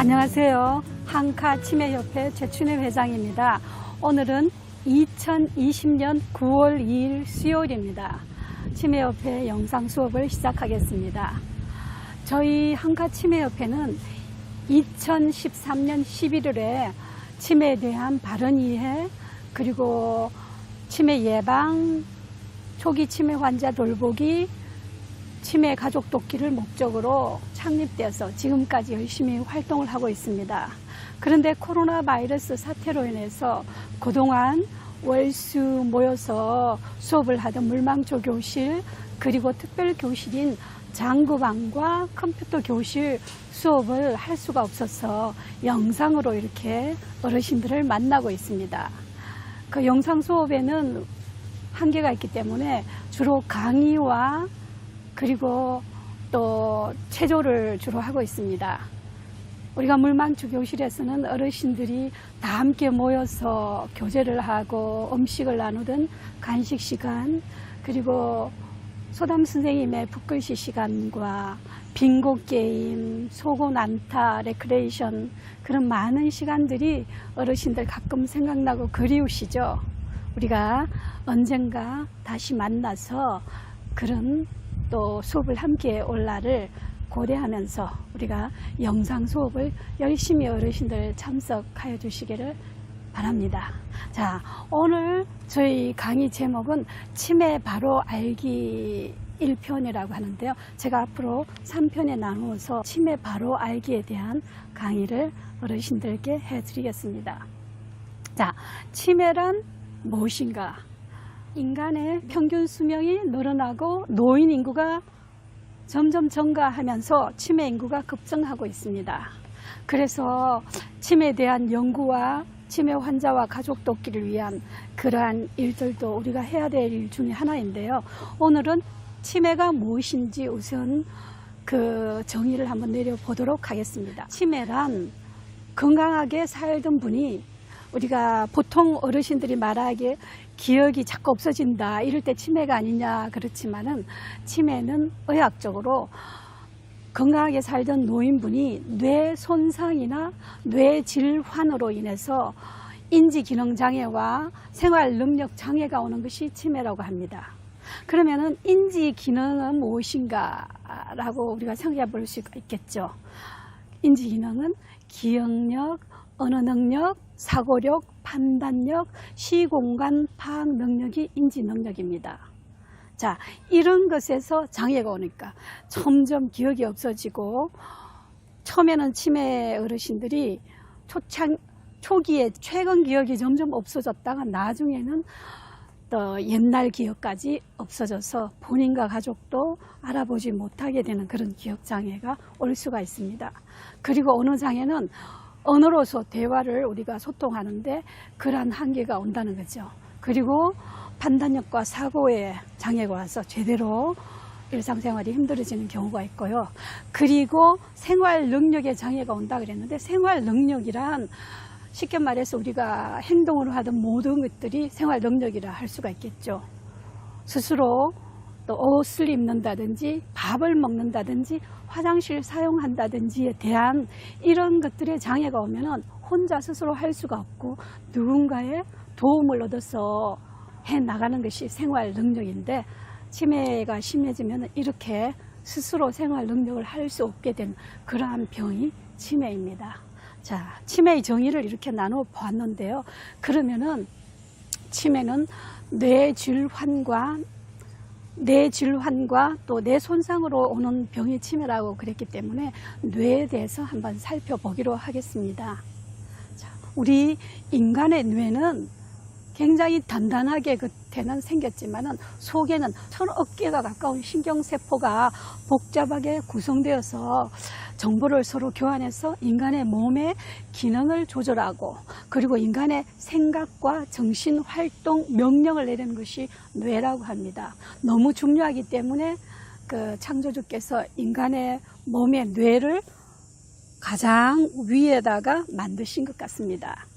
안녕하세요. 한카 치매협회 최춘혜 회장입니다. 오늘은 2020년 9월 2일 수요일입니다. 치매협회 영상 수업을 시작하겠습니다. 저희 한카 치매협회는 2013년 11월에 치매에 대한 바른 이해 그리고 치매 예방, 초기 치매 환자 돌보기, 치매 가족 돕기를 목적으로 창립되어서 지금까지 열심히 활동을 하고 있습니다. 그런데 코로나 바이러스 사태로 인해서 그동안 월수 모여서 수업을 하던 물망초 교실 그리고 특별 교실인 장구방과 컴퓨터 교실 수업을 할 수가 없어서 영상으로 이렇게 어르신들을 만나고 있습니다. 그 영상 수업에는 한계가 있기 때문에 주로 강의와 그리고 또 체조를 주로 하고 있습니다. 우리가 물망초 교실에서는 어르신들이 다 함께 모여서 교제를 하고 음식을 나누던 간식 시간 그리고 소담 선생님의 붓글씨 시간과 빙고 게임, 소고 난타, 레크레이션 그런 많은 시간들이 어르신들 가끔 생각나고 그리우시죠. 우리가 언젠가 다시 만나서 그런 또 수업을 함께 올 날을 고대하면서 우리가 영상 수업을 열심히 어르신들 참석하여 주시기를 바랍니다. 자, 오늘 저희 강의 제목은 치매 바로 알기 1편이라고 하는데요. 제가 앞으로 3편에 나누어서 치매 바로 알기에 대한 강의를 어르신들께 해드리겠습니다. 자, 치매란 무엇인가? 인간의 평균 수명이 늘어나고 노인 인구가 점점 증가하면서 치매 인구가 급증하고 있습니다. 그래서 치매에 대한 연구와 치매 환자와 가족 돕기를 위한 그러한 일들도 우리가 해야 될 일 중에 하나인데요. 오늘은 치매가 무엇인지 우선 그 정의를 한번 내려보도록 하겠습니다. 치매란 건강하게 살던 분이 우리가 보통 어르신들이 말하기에 기억이 자꾸 없어진다 이럴 때 치매가 아니냐 그렇지만은 치매는 의학적으로 건강하게 살던 노인분이 뇌 손상이나 뇌 질환으로 인해서 인지 기능 장애와 생활 능력 장애가 오는 것이 치매라고 합니다. 그러면은 인지 기능은 무엇인가라고 우리가 생각해 볼 수가 있겠죠. 인지 기능은 기억력, 언어 능력, 사고력, 판단력, 시공간 파악 능력이 인지 능력입니다. 자, 이런 것에서 장애가 오니까 점점 기억이 없어지고 처음에는 치매 어르신들이 초창 초기에 최근 기억이 점점 없어졌다가 나중에는 또 옛날 기억까지 없어져서 본인과 가족도 알아보지 못하게 되는 그런 기억 장애가 올 수가 있습니다. 그리고 어느 장애는 언어로서 대화를 우리가 소통하는데 그러한 한계가 온다는 거죠. 그리고 판단력과 사고에 장애가 와서 제대로 일상생활이 힘들어지는 경우가 있고요. 그리고 생활 능력에 장애가 온다 그랬는데 생활 능력이란 쉽게 말해서 우리가 행동으로 하던 모든 것들이 생활 능력이라 할 수가 있겠죠. 스스로 또 옷을 입는다든지 밥을 먹는다든지 화장실 사용한다든지에 대한 이런 것들의 장애가 오면은 혼자 스스로 할 수가 없고 누군가의 도움을 얻어서 해 나가는 것이 생활 능력인데 치매가 심해지면 이렇게 스스로 생활 능력을 할 수 없게 된 그러한 병이 치매입니다. 자, 치매의 정의를 이렇게 나눠 보았는데요. 그러면은 치매는 뇌 질환과 뇌 질환과 또 뇌 손상으로 오는 병이 치매라고 그랬기 때문에 뇌에 대해서 한번 살펴보기로 하겠습니다. 자, 우리 인간의 뇌는 굉장히 단단하게 겉에는 생겼지만은 속에는 천억 개가 가까운 신경세포가 복잡하게 구성되어서 정보를 서로 교환해서 인간의 몸의 기능을 조절하고 그리고 인간의 생각과 정신 활동 명령을 내리는 것이 뇌라고 합니다. 너무 중요하기 때문에 그 창조주께서 인간의 몸의 뇌를 가장 위에다가 만드신 것 같습니다.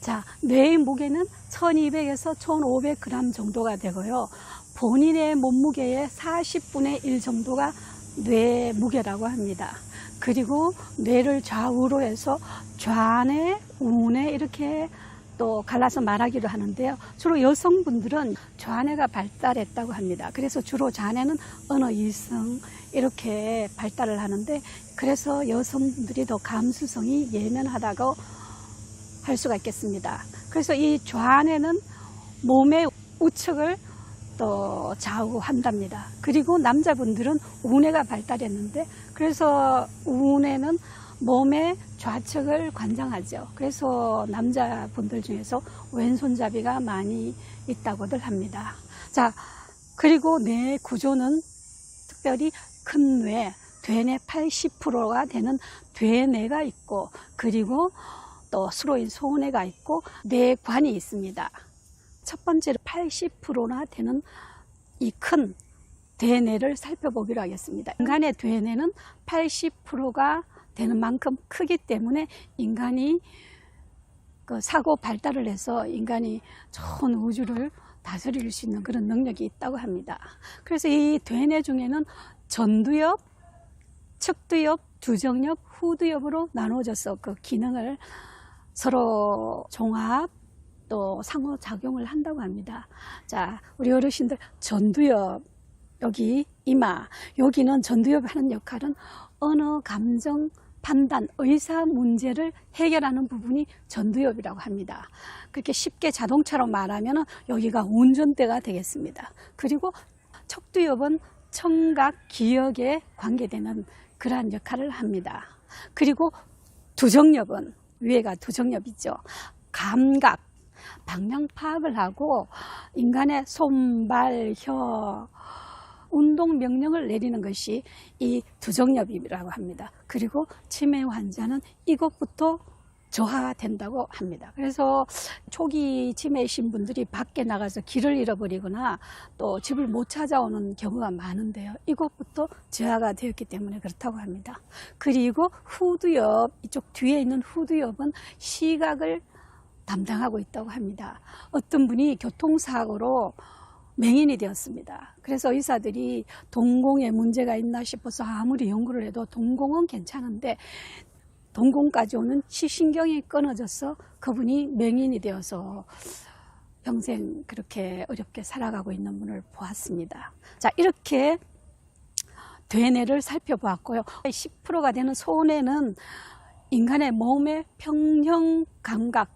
자, 뇌의 무게는 1200에서 1500g 정도가 되고요. 본인의 몸무게의 40분의 1 정도가 뇌 무게라고 합니다. 그리고 뇌를 좌우로 해서 좌뇌, 우뇌 이렇게 또 갈라서 말하기도 하는데요. 주로 여성분들은 좌뇌가 발달했다고 합니다. 그래서 주로 좌뇌는 언어 이성 이렇게 발달을 하는데 그래서 여성분들이 더 감수성이 예민하다고 할 수가 있겠습니다. 그래서 이 좌뇌는 몸의 우측을 또 좌우한답니다. 그리고 남자분들은 우뇌가 발달했는데 그래서 우뇌는 몸의 좌측을 관장하죠. 그래서 남자분들 중에서 왼손잡이가 많이 있다고들 합니다. 자, 그리고 뇌 구조는 특별히 큰 뇌, 되뇌 80%가 되는 되뇌가 있고 그리고 또 수로인 소뇌가 있고 뇌관이 있습니다. 첫 번째로 80%나 되는 이 큰 대뇌를 살펴보기로 하겠습니다. 인간의 대뇌는 80%가 되는 만큼 크기 때문에 인간이 그 사고 발달을 해서 인간이 전 우주를 다스릴 수 있는 그런 능력이 있다고 합니다. 그래서 이 대뇌 중에는 전두엽, 측두엽, 두정엽, 후두엽으로 나누어져서 그 기능을 서로 종합 또 상호작용을 한다고 합니다. 자, 우리 어르신들 전두엽 여기 이마 여기는 전두엽이 하는 역할은 언어, 감정, 판단, 의사 문제를 해결하는 부분이 전두엽이라고 합니다. 그렇게 쉽게 자동차로 말하면 여기가 운전대가 되겠습니다. 그리고 척두엽은 청각, 기억에 관계되는 그러한 역할을 합니다. 그리고 두정엽은 위에가 두정엽이죠. 감각, 방향 파악을 하고 인간의 손발, 혀, 운동 명령을 내리는 것이 이 두정엽이라고 합니다. 그리고 치매 환자는 이것부터 저하된다고 합니다. 그래서 초기 치매이신 분들이 밖에 나가서 길을 잃어버리거나 또 집을 못 찾아오는 경우가 많은데요. 이것부터 저하가 되었기 때문에 그렇다고 합니다. 그리고 후두엽, 이쪽 뒤에 있는 후두엽은 시각을 담당하고 있다고 합니다. 어떤 분이 교통사고로 맹인이 되었습니다. 그래서 의사들이 동공에 문제가 있나 싶어서 아무리 연구를 해도 동공은 괜찮은데 동공까지 오는 시신경이 끊어져서 그분이 맹인이 되어서 평생 그렇게 어렵게 살아가고 있는 분을 보았습니다. 자, 이렇게 되뇌를 살펴보았고요. 10%가 되는 소뇌는 인간의 몸의 평형 감각,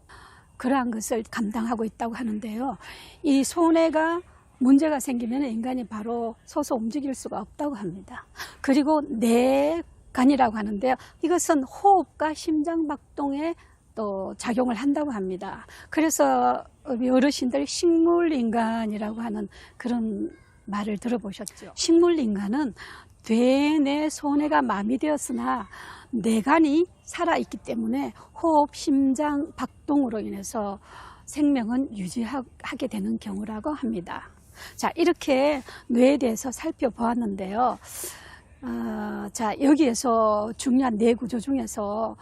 그러한 것을 감당하고 있다고 하는데요. 이 소뇌가 문제가 생기면 인간이 바로 서서 움직일 수가 없다고 합니다. 그리고 뇌 간이라고 하는데요. 이것은 호흡과 심장 박동에 또 작용을 한다고 합니다. 그래서 어르신들 식물인간이라고 하는 그런 말을 들어보셨죠. 식물인간은 뇌내 소뇌가 마비되었으나 뇌간이 살아있기 때문에 호흡, 심장 박동으로 인해서 생명은 유지하게 되는 경우라고 합니다. 자, 이렇게 뇌에 대해서 살펴보았는데요. 어, 자, 여기에서 중요한 뇌 구조 중에서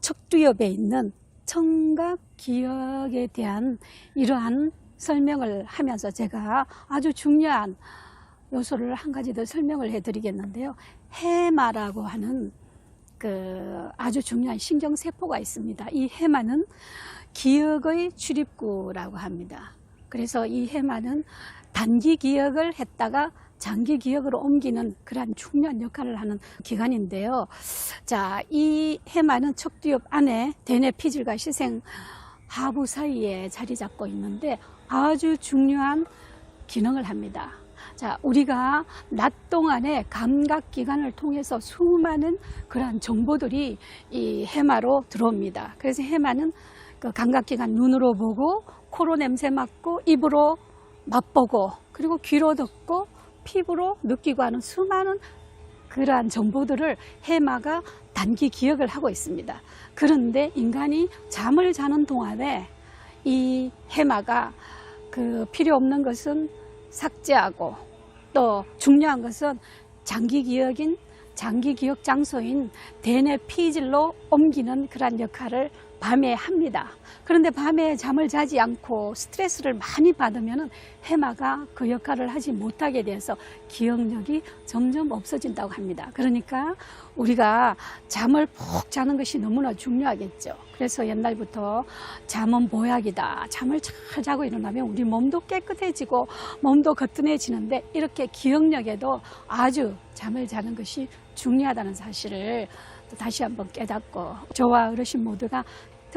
척두엽에 있는 청각 기억에 대한 이러한 설명을 하면서 제가 아주 중요한 요소를 한 가지 더 설명을 해 드리겠는데요. 해마라고 하는 그 아주 중요한 신경세포가 있습니다. 이 해마는 기억의 출입구라고 합니다. 그래서 이 해마는 단기 기억을 했다가 장기 기억으로 옮기는 그러한 중요한 역할을 하는 기관인데요. 자, 이 해마는 척두엽 안에 대뇌 피질과 시생 하부 사이에 자리 잡고 있는데 아주 중요한 기능을 합니다. 자, 우리가 낮 동안에 감각 기관을 통해서 수많은 그러한 정보들이 이 해마로 들어옵니다. 그래서 해마는 그 감각 기관 눈으로 보고 코로 냄새 맡고 입으로 맛보고 그리고 귀로 듣고 피부로 느끼고 하는 수많은 그러한 정보들을 해마가 단기 기억을 하고 있습니다. 그런데 인간이 잠을 자는 동안에 이 해마가 그 필요 없는 것은 삭제하고 또 중요한 것은 장기 기억인 장기 기억 장소인 대뇌 피질로 옮기는 그러한 역할을 밤에 합니다. 그런데 밤에 잠을 자지 않고 스트레스를 많이 받으면 해마가 그 역할을 하지 못하게 돼서 기억력이 점점 없어진다고 합니다. 그러니까 우리가 잠을 푹 자는 것이 너무나 중요하겠죠. 그래서 옛날부터 잠은 보약이다. 잠을 잘 자고 일어나면 우리 몸도 깨끗해지고 몸도 거뜬해지는데 이렇게 기억력에도 아주 잠을 자는 것이 중요하다는 사실을 또 다시 한번 깨닫고 저와 어르신 모두가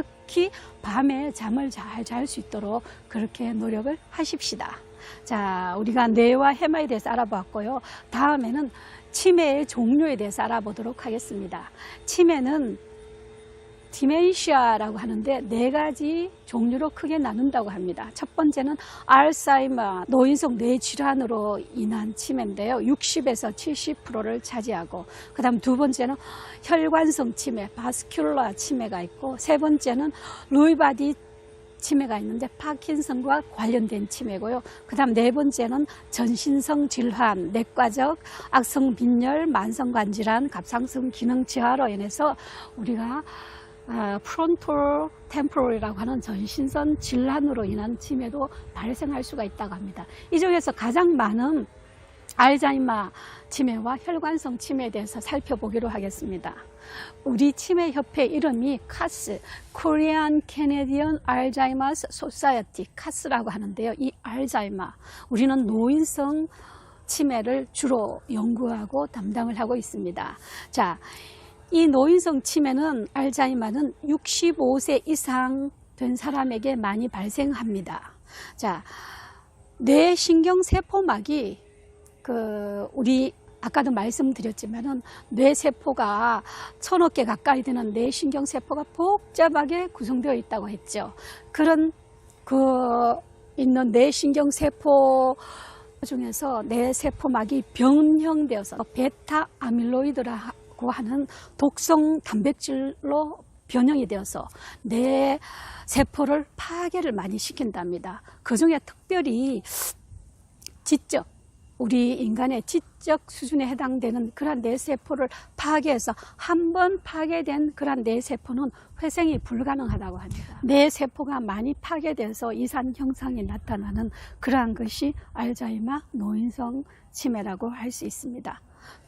특히 밤에 잠을 잘 잘 수 있도록 그렇게 노력을 하십시다. 자, 우리가 뇌와 해마에 대해서 알아봤고요. 다음에는 치매의 종류에 대해서 알아보도록 하겠습니다. 치매는 디멘시아라고 하는데 네 가지 종류로 크게 나눈다고 합니다. 첫 번째는 알츠하이머, 노인성 뇌질환으로 인한 치매인데요. 60에서 70%를 차지하고 그 다음 두 번째는 혈관성 치매, 바스큘러 치매가 있고 세 번째는 루이바디 치매가 있는데 파킨슨과 관련된 치매고요. 그 다음 네 번째는 전신성 질환, 내과적 악성 빈혈, 만성관 질환, 갑상선 기능 저하로 인해서 우리가 아, 프론톨 템포럴이라고 하는 전신선 질환으로 인한 치매도 발생할 수가 있다고 합니다. 이 중에서 가장 많은 알자이마 치매와 혈관성 치매에 대해서 살펴보기로 하겠습니다. 우리 치매협회 이름이 카스, Korean Canadian Alzheimer's Society, 카스라고 하는데요. 이 알자이마, 우리는 노인성 치매를 주로 연구하고 담당을 하고 있습니다. 자, 이 노인성 치매는 알자이마는 65세 이상 된 사람에게 많이 발생합니다. 자, 뇌 신경 세포막이 그 우리 아까도 말씀드렸지만은 뇌 세포가 천억 개 가까이 되는 뇌 신경 세포가 복잡하게 구성되어 있다고 했죠. 그런 그 있는 뇌 신경 세포 중에서 뇌 세포막이 변형되어서 베타 아밀로이드라 고 하는 독성 단백질로 변형이 되어서 뇌 세포를 파괴를 많이 시킨답니다. 그 중에 특별히 지적 우리 인간의 지적 수준에 해당되는 그러한 뇌세포를 파괴해서 한 번 파괴된 그러한 뇌세포는 회생이 불가능하다고 합니다. 뇌세포가 많이 파괴돼서 이산 형상이 나타나는 그러한 것이 알자이마 노인성 치매라고 할 수 있습니다.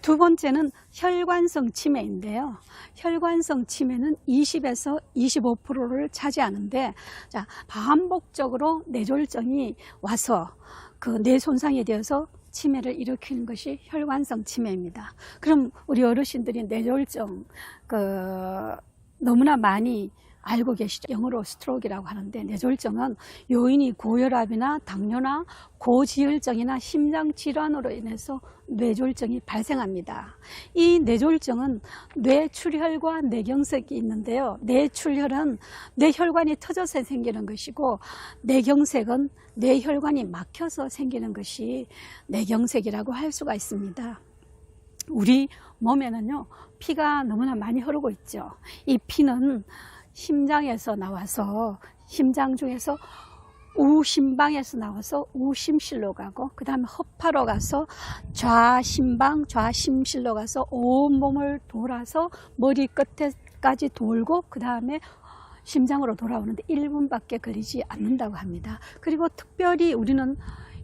두 번째는 혈관성 치매인데요. 혈관성 치매는 20에서 25%를 차지하는데, 자, 반복적으로 뇌졸정이 와서 그 뇌 손상이 되어서 치매를 일으키는 것이 혈관성 치매입니다. 그럼 우리 어르신들이 뇌졸정 그 너무나 많이 알고 계시죠. 영어로 스트로크라고 하는데 뇌졸정은 요인이 고혈압이나 당뇨나 고지혈증이나 심장 질환으로 인해서 뇌졸정이 발생합니다. 이 뇌졸정은 뇌출혈과 뇌경색이 있는데요. 뇌출혈은 뇌혈관이 터져서 생기는 것이고 뇌경색은 뇌혈관이 막혀서 생기는 것이 뇌경색이라고 할 수가 있습니다. 우리 몸에는요 피가 너무나 많이 흐르고 있죠. 이 피는 심장에서 나와서 심장 중에서 우심방에서 나와서 우심실로 가고 그 다음에 허파로 가서 좌심방 좌심실로 가서 온몸을 돌아서 머리 끝에까지 돌고 그 다음에 심장으로 돌아오는데 1분밖에 걸리지 않는다고 합니다. 그리고 특별히 우리는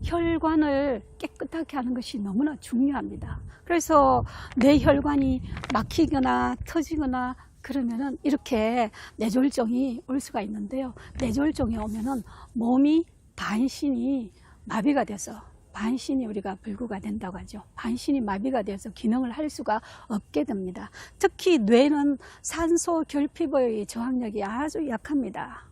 혈관을 깨끗하게 하는 것이 너무나 중요합니다. 그래서 내 혈관이 막히거나 터지거나 그러면은 이렇게 뇌졸중이 올 수가 있는데요. 뇌졸중이 오면은 몸이 반신이 마비가 돼서 반신이 우리가 불구가 된다고 하죠. 반신이 마비가 돼서 기능을 할 수가 없게 됩니다. 특히 뇌는 산소 결핍의 저항력이 아주 약합니다.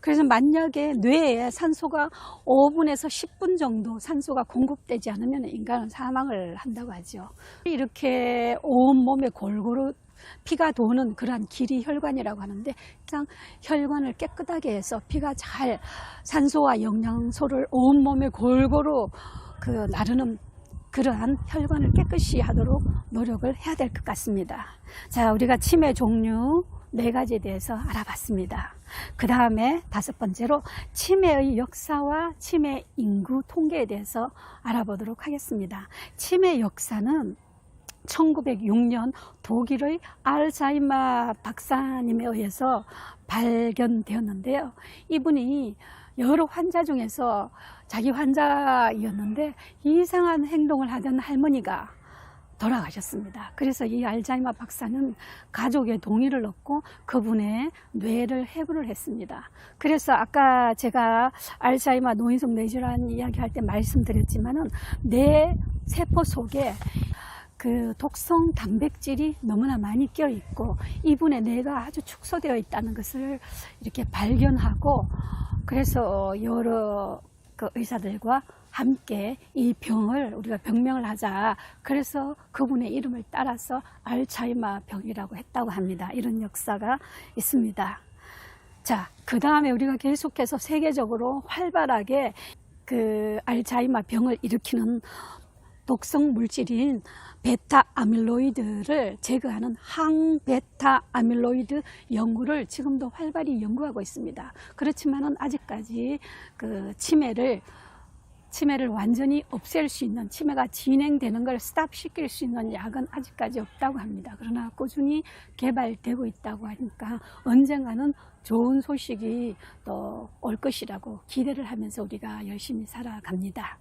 그래서 만약에 뇌에 산소가 5분에서 10분 정도 산소가 공급되지 않으면 인간은 사망을 한다고 하죠. 이렇게 온 몸에 골고루 피가 도는 그러한 길이 혈관이라고 하는데 항상 혈관을 깨끗하게 해서 피가 잘 산소와 영양소를 온 몸에 골고루 그 나르는 그러한 혈관을 깨끗이 하도록 노력을 해야 될 것 같습니다. 자, 우리가 치매 종류 네 가지에 대해서 알아봤습니다. 그 다음에 다섯 번째로 치매의 역사와 치매 인구 통계에 대해서 알아보도록 하겠습니다. 치매 역사는 1906년 독일의 알츠하이머 박사님에 의해서 발견되었는데요. 이분이 여러 환자 중에서 자기 환자였는데 이상한 행동을 하던 할머니가 돌아가셨습니다. 그래서 이 알츠하이머 박사는 가족의 동의를 얻고 그분의 뇌를 해부를 했습니다. 그래서 아까 제가 알츠하이머 노인성 뇌질환 이야기할 때 말씀드렸지만은 뇌 세포 속에 그 독성 단백질이 너무나 많이 껴 있고 이분의 뇌가 아주 축소되어 있다는 것을 이렇게 발견하고 그래서 여러 그 의사들과 함께 이 병을 우리가 병명을 하자. 그래서 그분의 이름을 따라서 알츠하이머 병이라고 했다고 합니다. 이런 역사가 있습니다. 자, 그 다음에 우리가 계속해서 세계적으로 활발하게 그 알츠하이머 병을 일으키는 독성 물질인 베타 아밀로이드를 제거하는 항베타 아밀로이드 연구를 지금도 활발히 연구하고 있습니다. 그렇지만은 아직까지 그 치매를 치매를 완전히 없앨 수 있는 치매가 진행되는 걸 스탑 시킬 수 있는 약은 아직까지 없다고 합니다. 그러나 꾸준히 개발되고 있다고 하니까 언젠가는 좋은 소식이 또 올 것이라고 기대를 하면서 우리가 열심히 살아갑니다.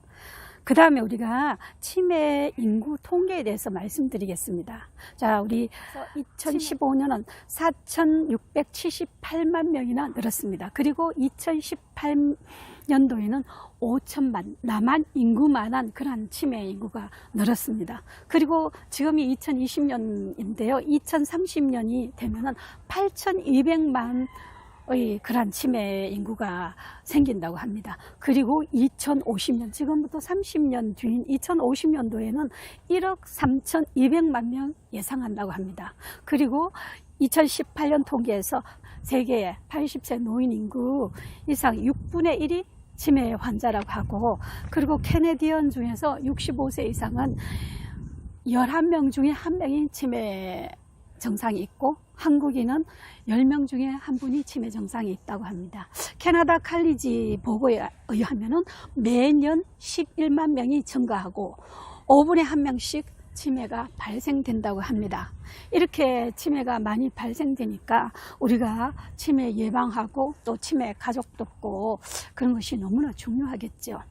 그 다음에 우리가 치매 인구 통계에 대해서 말씀드리겠습니다. 자, 우리 2015년은 4,678만 명이나 늘었습니다. 그리고 2018년도에는 5천만, 남한 인구만한 그런 치매 인구가 늘었습니다. 그리고 지금이 2020년인데요. 2030년이 되면은 8,200만 의 그러한 치매 인구가 생긴다고 합니다. 그리고 2050년, 지금부터 30년 뒤인 2050년도에는 1억 3,200만 명 예상한다고 합니다. 그리고 2018년 통계에서 세계의 80세 노인 인구 이상 6분의 1이 치매 환자라고 하고, 그리고 캐네디언 중에서 65세 이상은 11명 중에 한 명이 치매 증상이 있고 한국인은 10명 중에 한 분이 치매 증상이 있다고 합니다. 캐나다 칼리지 보고에 의하면 매년 11만 명이 증가하고 5분에 한 명씩 치매가 발생된다고 합니다. 이렇게 치매가 많이 발생되니까 우리가 치매 예방하고 또 치매 가족 돕고 그런 것이 너무나 중요하겠죠.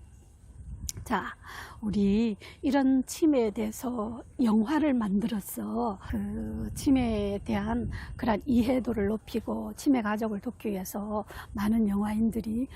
자, 우리 이런 치매에 대해서 영화를 만들어서 그 치매에 대한 그런 이해도를 높이고 치매 가족을 돕기 위해서 많은 영화인들이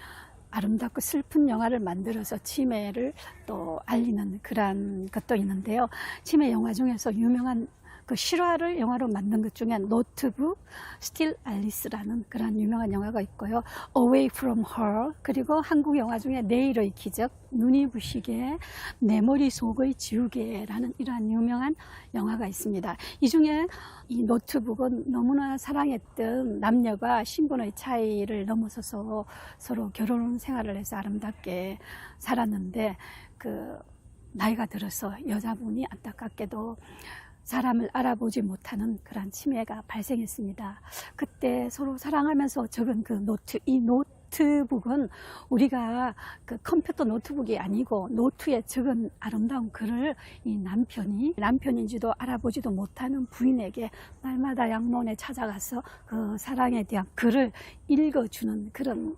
아름답고 슬픈 영화를 만들어서 치매를 또 알리는 그런 것도 있는데요. 치매 영화 중에서 유명한 그 실화를 영화로 만든 것 중에 노트북, 스틸 앨리스라는 그런 유명한 영화가 있고요. Away from Her 그리고 한국 영화 중에 내일의 기적, 눈이 부시게, 내 머릿속의 지우개라는 이러한 유명한 영화가 있습니다. 이 중에 이 노트북은 너무나 사랑했던 남녀가 신분의 차이를 넘어서서 서로 결혼 생활을 해서 아름답게 살았는데 그 나이가 들어서 여자분이 안타깝게도 사람을 알아보지 못하는 그런 치매가 발생했습니다. 그때 서로 사랑하면서 적은 그 노트, 이 노트북은 우리가 그 컴퓨터 노트북이 아니고 노트에 적은 아름다운 글을 이 남편이 남편인지도 알아보지도 못하는 부인에게 날마다 양론에 찾아가서 그 사랑에 대한 글을 읽어주는 그런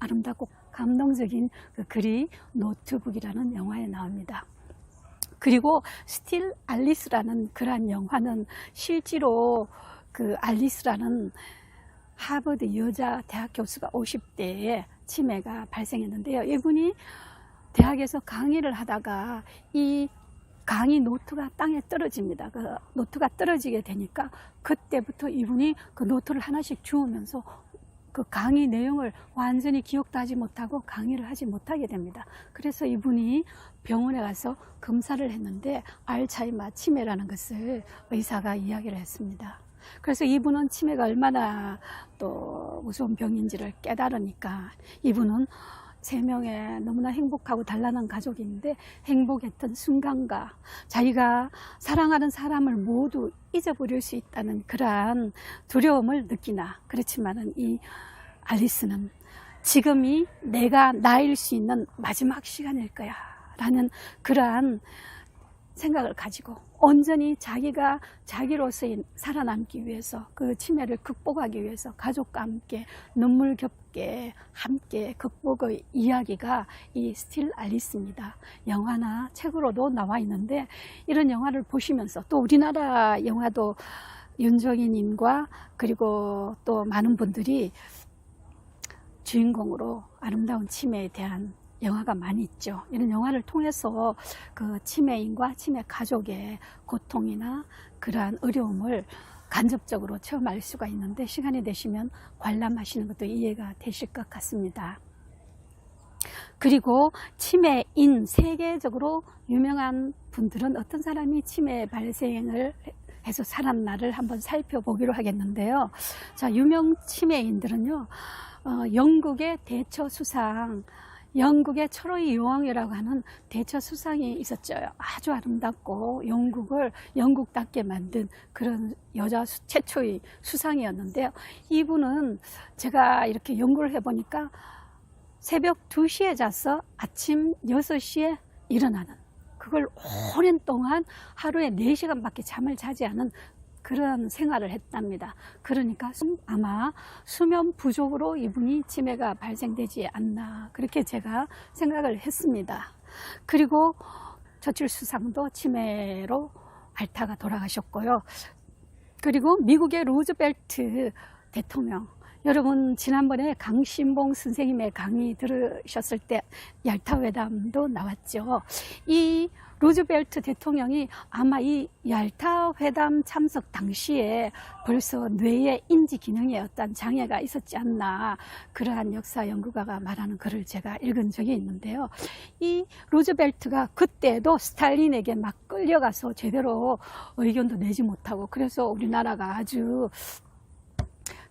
아름답고 감동적인 그 글이 노트북이라는 영화에 나옵니다. 그리고 스틸 알리스라는 그러한 영화는 실제로 그 알리스라는 하버드 여자 대학 교수가 50대에 치매가 발생했는데요. 이분이 대학에서 강의를 하다가 이 강의 노트가 땅에 떨어집니다. 그 노트가 떨어지게 되니까 그때부터 이분이 그 노트를 하나씩 주우면서 그 강의 내용을 완전히 기억도 하지 못하고 강의를 하지 못하게 됩니다. 그래서 이분이 병원에 가서 검사를 했는데 알츠하이머 치매라는 것을 의사가 이야기를 했습니다. 그래서 이분은 치매가 얼마나 또 무서운 병인지를 깨달으니까 이분은 세 명의 너무나 행복하고 단란한 가족인데 행복했던 순간과 자기가 사랑하는 사람을 모두 잊어버릴 수 있다는 그러한 두려움을 느끼나 그렇지만은 이 알리스는 지금이 내가 나일 수 있는 마지막 시간일 거야 라는 그러한 생각을 가지고 온전히 자기가 자기로서의 살아남기 위해서 그 치매를 극복하기 위해서 가족과 함께 눈물겹게 함께 극복의 이야기가 이 스틸 알리스입니다. 영화나 책으로도 나와 있는데 이런 영화를 보시면서 또 우리나라 영화도 윤정희님과 그리고 또 많은 분들이 주인공으로 아름다운 치매에 대한 영화가 많이 있죠. 이런 영화를 통해서 그 치매인과 치매 가족의 고통이나 그러한 어려움을 간접적으로 체험할 수가 있는데 시간이 되시면 관람하시는 것도 이해가 되실 것 같습니다. 그리고 치매인 세계적으로 유명한 분들은 어떤 사람이 치매 발생을 해서 살았나를 한번 살펴보기로 하겠는데요. 자, 유명 치매인들은요, 어, 영국의 대처 수상, 영국의 철의 여왕이라고 하는 대처 수상이 있었죠. 아주 아름답고 영국을 영국답게 만든 그런 여자 수- 최초의 수상이었는데요. 이분은 제가 이렇게 연구를 해보니까 새벽 2시에 자서 아침 6시에 일어나는 그걸 오랜 동안 하루에 4시간밖에 잠을 자지 않은 그런 생활을 했답니다. 그러니까 수- 아마 수면 부족으로 이분이 치매가 발생되지 않나 그렇게 제가 생각을 했습니다. 그리고 저출 수상도 치매로 앓다가 돌아가셨고요. 그리고 미국의 루즈벨트 대통령 여러분 지난번에 강신봉 선생님의 강의 들으셨을 때 얄타 회담도 나왔죠. 이 루즈벨트 대통령이 아마 이 얄타 회담 참석 당시에 벌써 뇌의 인지 기능에 어떤 장애가 있었지 않나 그러한 역사 연구가가 말하는 글을 제가 읽은 적이 있는데요. 이 루즈벨트가 그때도 스탈린에게 막 끌려가서 제대로 의견도 내지 못하고 그래서 우리나라가 아주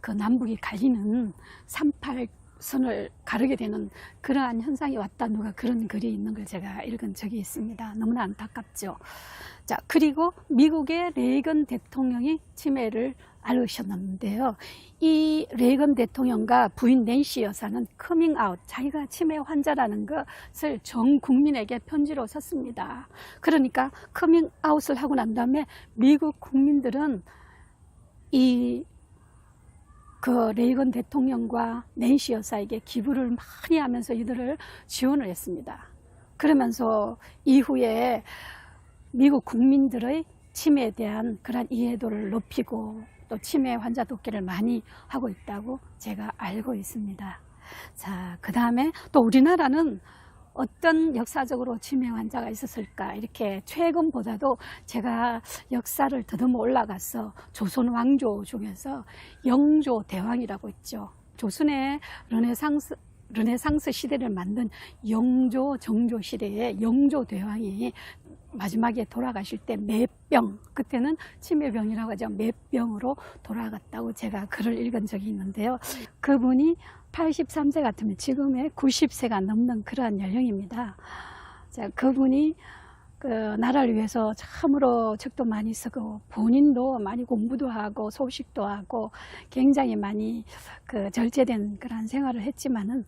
그 남북이 갈리는 38 선을 가르게 되는 그러한 현상이 왔다 누가 그런 글이 있는 걸 제가 읽은 적이 있습니다. 너무나 안타깝죠. 자, 그리고 미국의 레이건 대통령이 치매를 앓으셨는데요. 이 레이건 대통령과 부인 낸시 여사는 커밍아웃, 자기가 치매 환자라는 것을 전 국민에게 편지로 썼습니다. 그러니까 커밍아웃을 하고 난 다음에 미국 국민들은 이 그 레이건 대통령과 낸시 여사에게 기부를 많이 하면서 이들을 지원을 했습니다. 그러면서 이후에 미국 국민들의 치매에 대한 그런 이해도를 높이고 또 치매 환자 돕기를 많이 하고 있다고 제가 알고 있습니다. 자, 그 다음에 또 우리나라는 어떤 역사적으로 치매 환자가 있었을까? 이렇게 최근보다도 제가 역사를 더듬어 올라가서 조선 왕조 중에서 영조 대왕이라고 있죠. 조선의 르네상스 르네상스 시대를 만든 영조 정조 시대에 영조 대왕이 마지막에 돌아가실 때 매병 그때는 치매병이라고 하죠. 매병으로 돌아갔다고 제가 글을 읽은 적이 있는데요. 그분이 83세 같으면 지금의 90세가 넘는 그러한 연령입니다. 자, 그분이 그 나라를 위해서 참으로 책도 많이 쓰고 본인도 많이 공부도 하고 소식도 하고 굉장히 많이 그 절제된 그런 생활을 했지만은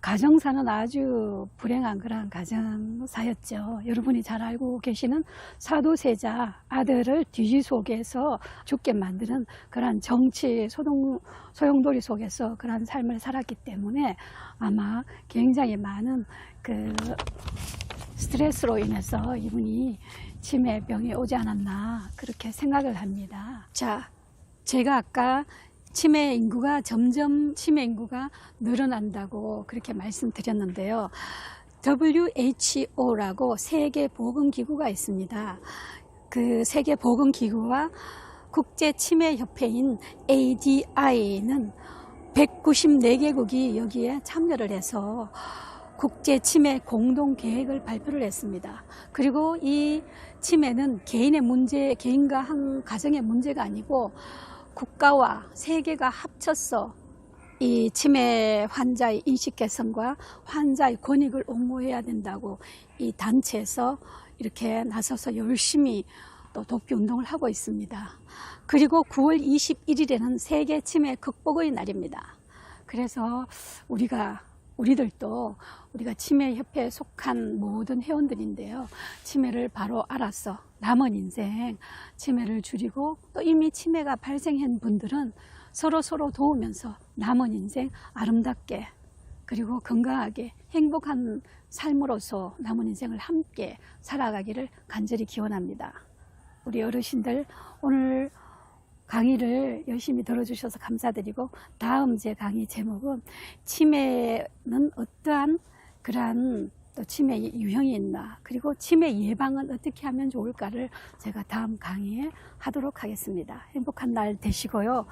가정사는 아주 불행한 그런 가정사였죠. 여러분이 잘 알고 계시는 사도세자 아들을 뒤지 속에서 죽게 만드는 그런 정치 소동, 소용돌이 속에서 그런 삶을 살았기 때문에 아마 굉장히 많은 그 스트레스로 인해서 이분이 치매병이 오지 않았나 그렇게 생각을 합니다. 자, 제가 아까 치매 인구가 점점 치매 인구가 늘어난다고 그렇게 말씀드렸는데요. WHO라고 세계 보건 기구가 있습니다. 그 세계 보건 기구와 국제 치매 협회인 ADI는 194개국이 여기에 참여를 해서 국제 치매 공동 계획을 발표를 했습니다. 그리고 이 치매는 개인의 문제, 개인과 한 가정의 문제가 아니고 국가와 세계가 합쳐서 이 치매 환자의 인식 개선과 환자의 권익을 옹호해야 된다고 이 단체에서 이렇게 나서서 열심히 또 돕기 운동을 하고 있습니다. 그리고 9월 21일에는 세계 치매 극복의 날입니다. 그래서 우리가 우리들도 우리가 치매협회에 속한 모든 회원들인데요. 치매를 바로 알아서 남은 인생 치매를 줄이고 또 이미 치매가 발생한 분들은 서로 서로 도우면서 남은 인생 아름답게 그리고 건강하게 행복한 삶으로서 남은 인생을 함께 살아가기를 간절히 기원합니다. 우리 어르신들 오늘 강의를 열심히 들어주셔서 감사드리고 다음 제 강의 제목은 치매는 어떠한 그러한 또 치매 유형이 있나 그리고 치매 예방은 어떻게 하면 좋을까를 제가 다음 강의에 하도록 하겠습니다. 행복한 날 되시고요.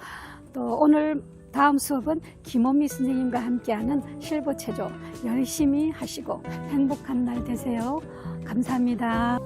또 오늘 다음 수업은 김원미 선생님과 함께하는 실버 체조 열심히 하시고 행복한 날 되세요. 감사합니다.